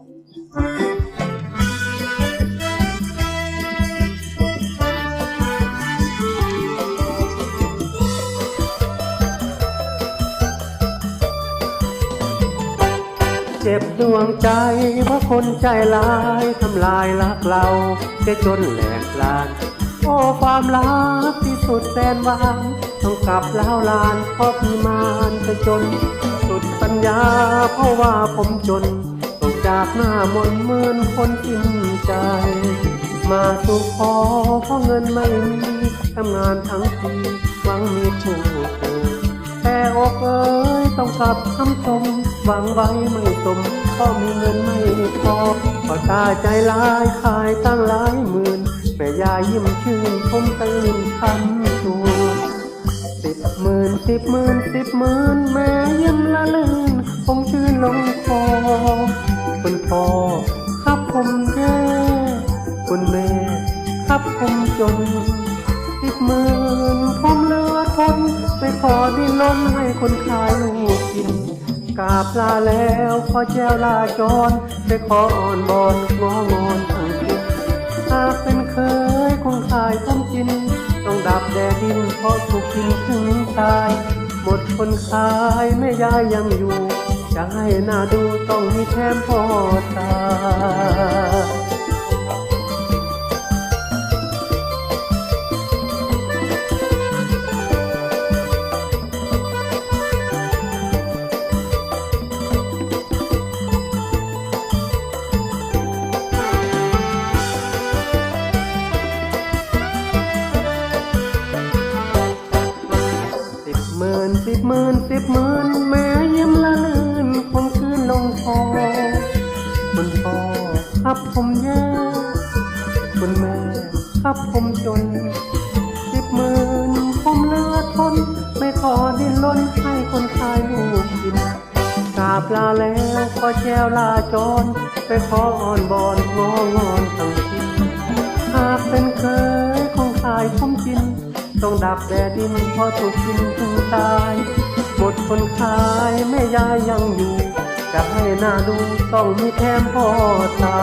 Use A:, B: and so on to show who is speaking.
A: เจ็บดวงใจเพราะคนใจร้ายทำลายรักเราได้จนแหลกลาน โอ้ความรักที่สุดแสนหวานต้องกลับแล้วลานเพราะพี่มานจะจน สุดปัญญาเพราะว่าผมจน จากหน้ามนเหมือนคนกินใจ มาสู่ขอเพราะเงินไม่มีทำงานทั้งปีหวังมีผู้แต่อกเอ้ยต้องกลับคำชมหวังไว้ไม่สมเพราะมีเงินไม่พอก็ตาใจร้ายขายตั้งหลายหมื่นแม่ยายยิ้มชื่นผมตื่นคำชูสิบหมื่นสิบหมื่นสิบหมื่นแม่ยิ้มละลื่นผมชื่นลงคอ คุณพ่อครับผมแย่คุณแม่ครับผมจนสิบหมื่นผมเลือทนไปขอดินล้นให้คนขายลูกกินกราบลาแล้วขอแจวลาจรไปขออ่อนบอนงองอนทั้งทิศหากเป็นเคยคงขายผมกิน ต้องดับแดดดินเพราะถูกกินถึงตาย หมดคนขายแม่ยายยังอยู่ จะให้หน้าดูต้องมีแถมพอตาสิบหมื่นสิบหมื่นสิบหมื่นแม่ยิ้มละลื่นค งคืนลงคอคุณพ่อครับผมแย่คุณแม่ครับผมจนสิบหมื่นผมเลือทน ไม่ขอดิ้นรนให้คนขายลูกกินกราบลาแล้วขอแจวลาจร ไปขออ่อนบอนงองอนทั้งทีหากเป็นเคยคงขายผมกิน ต้องดับแดดดินพอถูกกินถึงตาย หมดคนขายแม่ยายยังอยู่ จะให้หน้าดูต้องมีแถมพอตา